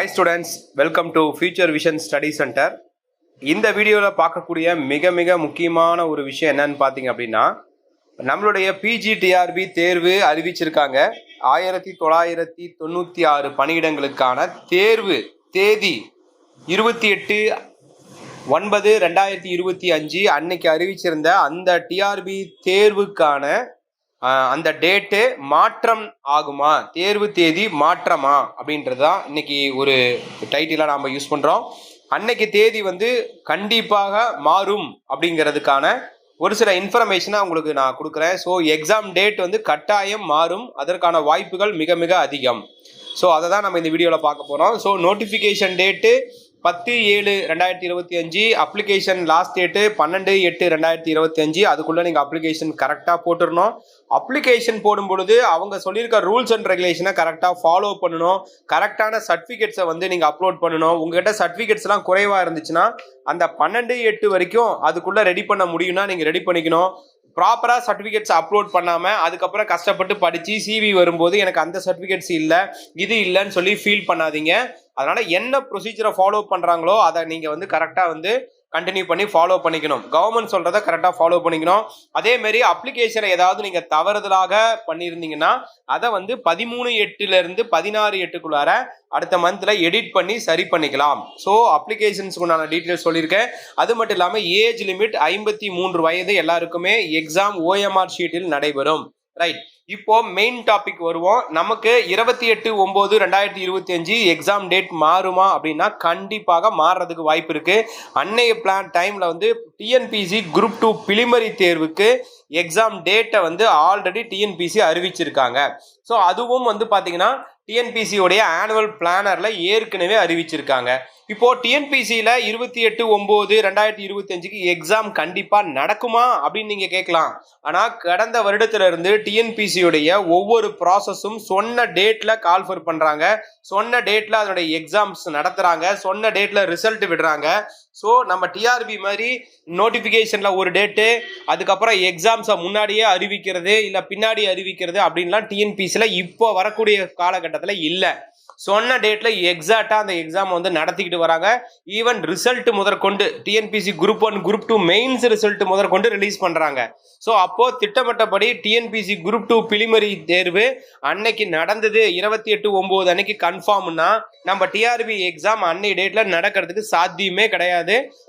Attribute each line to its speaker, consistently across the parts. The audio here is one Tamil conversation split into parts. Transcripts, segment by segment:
Speaker 1: Hi students welcome to future vision study centre இந்த வீடியோவில் பார்க்கக்கூடிய மிக மிக முக்கியமான ஒரு விஷயம் என்னன்னு பார்த்தீங்க அப்படின்னா நம்மளுடைய பிஜிடிஆர்பி தேர்வு அறிவிச்சிருக்காங்க. ஆயிரத்தி தொள்ளாயிரத்தி தொண்ணூற்றி ஆறு பணியிடங்களுக்கான தேர்வு தேதி இருபத்தி எட்டு ஒன்பது ரெண்டாயிரத்தி இருபத்தி அஞ்சு அன்னைக்கு அறிவிச்சிருந்த அந்த டிஆர்பி தேர்வுக்கான அந்த டேட்டு மாற்றம் ஆகுமா? தேர்வு தேதி மாற்றமா? அப்படின்றது தான் இன்னைக்கு ஒரு டைட்டிலாக நாம் யூஸ் பண்ணுறோம் அன்னைக்கு தேதி வந்து கண்டிப்பாக மாறும் அப்படிங்கிறதுக்கான ஒரு சில இன்ஃபர்மேஷனை உங்களுக்கு நான் கொடுக்குறேன். ஸோ எக்ஸாம் டேட் வந்து கட்டாயம் மாறும். அதற்கான வாய்ப்புகள் மிக மிக அதிகம். ஸோ அதை தான் நம்ம இந்த வீடியோவில் பார்க்க போகிறோம் ஸோ நோட்டிஃபிகேஷன் டேட்டு பத்து ஏழு ரெண்டாயிரத்தி இருபத்தி அஞ்சு அப்ளிகேஷன் லாஸ்ட் டேட்டு பன்னெண்டு எட்டு ரெண்டாயிரத்தி இருபத்தி அஞ்சு. அதுக்குள்ளே நீங்கள் அப்ளிகேஷன் கரெக்டாக போட்டுடணும் அப்ளிகேஷன் போடும் பொழுது அவங்க சொல்லியிருக்க ரூல்ஸ் அண்ட் ரெகுலேஷனை கரெக்டாக ஃபாலோ பண்ணணும். கரெக்டான சர்டிஃபிகேட்ஸை வந்து நீங்கள் அப்லோட் பண்ணணும். உங்ககிட்ட சர்டிஃபிகேட்ஸ்லாம் குறைவாக இருந்துச்சுன்னா அந்த பன்னெண்டு எட்டு வரைக்கும் அதுக்குள்ளே ரெடி பண்ண முடியும்னா நீங்கள் ரெடி பண்ணிக்கணும். ப்ராப்பராக சர்டிஃபிகேட்ஸ் அப்லோட் பண்ணாமல் அதுக்கப்புறம் கஷ்டப்பட்டு படித்து சிவி வரும்போது எனக்கு அந்த சர்டிஃபிகேட்ஸ் இல்லை இது இல்லைன்னு சொல்லி ஃபீல் பண்ணாதீங்க. அதனால் என்ன ப்ரொசீஜரை ஃபாலோ பண்ணுறாங்களோ அதை நீங்கள் வந்து கரெக்டாக வந்து கண்டினியூ பண்ணி ஃபாலோ பண்ணிக்கணும். கவர்மெண்ட் சொல்கிறத கரெக்டாக ஃபாலோ பண்ணிக்கணும். அதேமாரி அப்ளிகேஷனை ஏதாவது நீங்கள் தவறுதலாக பண்ணியிருந்தீங்கன்னா அதை வந்து பதிமூணு எட்டுலேருந்து பதினாறு எட்டுக்குள்ளார அடுத்த மந்தில் எடிட் பண்ணி சரி பண்ணிக்கலாம். ஸோ அப்ளிகேஷன்ஸ்க்கு உண்டான டீட்டெயில்ஸ் சொல்லியிருக்கேன். அது மட்டும் இல்லாமல் ஏஜ் லிமிட் ஐம்பத்தி மூன்று வயது எல்லாருக்குமே எக்ஸாம் ஓஎம்ஆர் ஷீட்டில் நடைபெறும். ரைட் இப்போ மெயின் டாபிக் வருவோம். நமக்கு இருபத்தி எட்டு ஒம்பது ரெண்டாயிரத்தி இருபத்தி அஞ்சு எக்ஸாம் டேட் மாறுமா அப்படின்னா கண்டிப்பாக மாறுறதுக்கு வாய்ப்பு இருக்கு. அன்னைய பிளான் டைம்ல வந்து டிஎன்பிசி குரூப் டூ பிலிமரி தேர்வுக்கு எக்ஸாம் டேட்டை வந்து ஆல்ரெடி டிஎன்பிசி அறிவிச்சிருக்காங்க. ஸோ அதுவும் வந்து பார்த்தீங்கன்னா டிஎன்பிசியோடைய ஆனுவல் பிளானரில் ஏற்கனவே அறிவிச்சிருக்காங்க. இப்போ டிஎன்பிசியில் இருபத்தி எட்டு ஒம்பது ரெண்டாயிரத்தி இருபத்தஞ்சுக்கு எக்ஸாம் கண்டிப்பாக நடக்குமா அப்படின்னு நீங்கள் கேட்கலாம். ஆனால் கடந்த வருடத்திலிருந்து டிஎன்பிசி டிஎன்பிசியுடைய ஒவ்வொரு ப்ராசஸும் சொன்ன டேட்டில் கால்ஃபர் பண்ணுறாங்க சொன்ன டேட்டில் அதனுடைய எக்ஸாம்ஸ் நடத்துகிறாங்க சொன்ன டேட்டில் ரிசல்ட் விடுறாங்க. ஸோ நம்ம டிஆர்பி மாதிரி நோட்டிஃபிகேஷனில் ஒரு டேட்டு அதுக்கப்புறம் எக்ஸாம்ஸை முன்னாடியே அறிவிக்கிறது இல்லை பின்னாடி அறிவிக்கிறது அப்படின்லாம் டிஎன்பிசியில் இப்போ வரக்கூடிய காலகட்டத்தில் இல்லை. சொன்ன டேட்டில் எக்ஸாக்டாக அந்த எக்ஸாம் வந்து நடத்திக்கிட்டு வராங்க. ஈவன் ரிசல்ட் முதற்கொண்டு TNPSC group one group two mains result முதற்கொண்டு ரிலீஸ் பண்ணுறாங்க ஸோ அப்போது திட்டமிட்டபடி டிஎன்பிசி குரூப் டூ பிலிமரி தேர்வு அன்னைக்கு நடந்தது. இருபத்தி எட்டு ஒம்பது அன்னைக்கு கன்ஃபார்ம்னா நம்ம டிஆர்பி எக்ஸாம் அன்னை டேட்டில் நடக்கிறதுக்கு சாத்தியமே கிடையாது.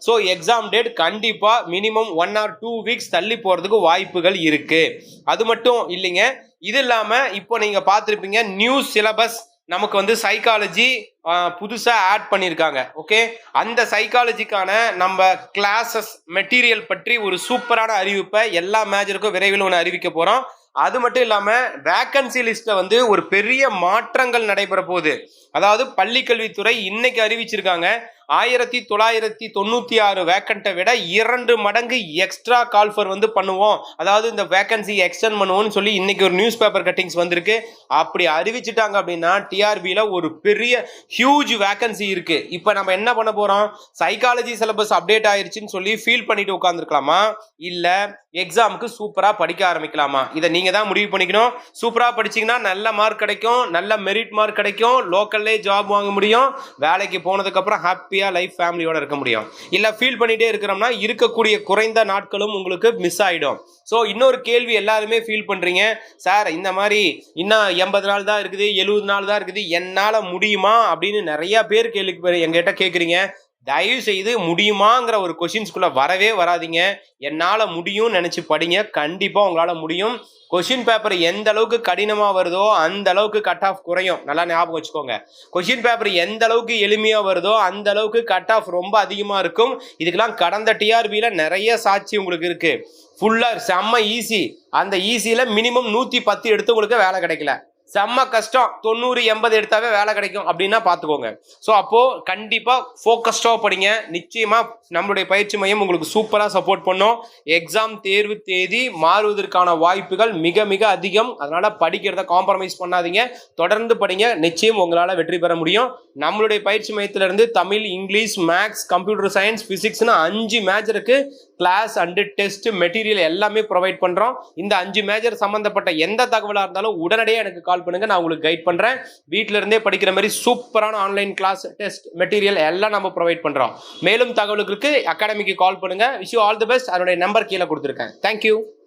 Speaker 1: ஸோ எக்ஸாம் டேட் கண்டிப்பாக minimum one or two weeks தள்ளி போகிறதுக்கு வாய்ப்புகள் இருக்குது அது மட்டும் இல்லைங்க. இது இல்லாமல் இப்போ நீங்கள் பார்த்துருப்பீங்க நியூ சிலபஸ் நமக்கு வந்து சைக்காலஜி புதுசாக ஆட் பண்ணியிருக்காங்க ஓகே அந்த சைக்காலஜிக்கான நம்ம கிளாஸஸ் மெட்டீரியல் பற்றி ஒரு சூப்பரான அறிவிப்பை எல்லா மேஜருக்கும் விரைவில் ஒன்று அறிவிக்க போகிறோம் அது மட்டும் இல்லாமல் வேக்கன்சி லிஸ்ட்டில் வந்து ஒரு பெரிய மாற்றங்கள் நடைபெற போகுது. அதாவது பள்ளிக்கல்வித்துறை இன்னைக்கு அறிவிச்சிருக்காங்க. ஆயிரத்தி தொள்ளாயிரத்தி தொண்ணூற்றி ஆறு வேக்கண்ட்டை விட இரண்டு மடங்கு எக்ஸ்ட்ரா கால்ஃபர் வந்து பண்ணுவோம். அதாவது இந்த வேக்கன்சி எக்ஸ்டெண்ட் பண்ணுவோம்னு சொல்லி இன்னைக்கு ஒரு நியூஸ் பேப்பர் கட்டிங்ஸ் வந்திருக்கு. அப்படி அறிவிச்சிட்டாங்க அப்படின்னா டிஆர்பியில் ஒரு பெரிய ஹியூஜ் வேக்கன்சி இருக்கு. இப்போ நம்ம என்ன பண்ண போகிறோம் சைக்காலஜி சிலபஸ் அப்டேட் ஆயிருச்சுன்னு சொல்லி ஃபீல் பண்ணிட்டு உட்காந்துருக்கலாமா இல்லை எக்ஸாமுக்கு சூப்பராக படிக்க ஆரம்பிக்கலாமா? இதை நீங்கள் தான் முடிவு பண்ணிக்கணும். சூப்பராக படிச்சீங்கன்னா நல்ல மார்க் கிடைக்கும். நல்ல மெரிட் மார்க் கிடைக்கும். லோக்கல்லே ஜாப் வாங்க முடியும். வேலைக்கு போனதுக்கப்புறம் ஹாப்பியாக லைஃப் ஃபேமிலியோட இருக்க முடியும். இல்லை ஃபீல் பண்ணிகிட்டே இருக்கிறோம்னா இருக்கக்கூடிய குறைந்த நாட்களும் உங்களுக்கு மிஸ் ஆகிடும் ஸோ இன்னொரு கேள்வி எல்லாருமே ஃபீல் பண்ணுறீங்க சார் இந்த மாதிரி இன்னும் எண்பது நாள் தான் இருக்குது எழுபது நாள் தான் இருக்குது என்னால் முடியுமா? அப்படின்னு நிறைய பேர் கேள்வி எங்கிட்ட கேட்குறீங்க தயவு செய்து முடியுமாங்கிற ஒரு கொஷின்ஸ்குள்ளே வரவே வராதீங்க. என்னால் முடியும்னு நினச்சி படிங்க. கண்டிப்பாக உங்களால் முடியும். கொஷின் பேப்பர் எந்த அளவுக்கு கடினமாக வருதோ அந்த அளவுக்கு கட் ஆஃப் குறையும். நல்லா ஞாபகம் வச்சுக்கோங்க. கொஷின் பேப்பர் எந்த அளவுக்கு எளிமையாக வருதோ அந்த அளவுக்கு கட் ஆஃப் ரொம்ப அதிகமாக இருக்கும். இதுக்கெல்லாம் கடந்த டிஆர்பியில் நிறைய சாட்சி உங்களுக்கு இருக்குது ஃபுல்லாக செம்ம ஈஸி அந்த ஈஸியில் மினிமம் நூற்றி பத்து எடுத்து உங்களுக்கு வேலை கிடைக்கல. செம்ம கஷ்டம். தொண்ணூறு எண்பது எடுத்தாவே வேலை கிடைக்கும் அப்படின்னா பார்த்துக்கோங்க. ஸோ அப்போது கண்டிப்பாக ஃபோக்கஸ்டாக படிங்க. நிச்சயமாக நம்மளுடைய பயிற்சி மையம் உங்களுக்கு சூப்பராக சப்போர்ட் பண்ணும். எக்ஸாம் தேர்வு தேதி மாறுவதற்கான வாய்ப்புகள் மிக மிக அதிகம். அதனால் படிக்கிறத காம்ப்ரமைஸ் பண்ணாதீங்க. தொடர்ந்து படிங்க. நிச்சயம் உங்களால் வெற்றி பெற முடியும். நம்மளுடைய பயிற்சி மையத்திலிருந்து Tamil English maths computer science ஃபிசிக்ஸ்னு அஞ்சு மேஜருக்கு கிளாஸ் அண்டு டெஸ்ட் மெட்டீரியல் எல்லாமே ப்ரொவைட் பண்றோம். இந்த அஞ்சு மேஜர் சம்பந்தப்பட்ட எந்த தகவலா இருந்தாலும் உடனடியாக எனக்கு கால் பண்ணுங்க. நான் உங்களுக்கு கைட் பண்றேன். வீட்டில இருந்தே படிக்கிற மாதிரி சூப்பரான ஆன்லைன் கிளாஸ் டெஸ்ட் மெட்டீரியல் எல்லாம் நம்ம ப்ரொவைட் பண்றோம். மேலும் தகவலுக்கு அகாடமிக்கு கால் பண்ணுங்க. விஷ் ஆல் தி பெஸ்ட் அதனுடைய நம்பர் கீழே கொடுத்துருக்கேன். Thank you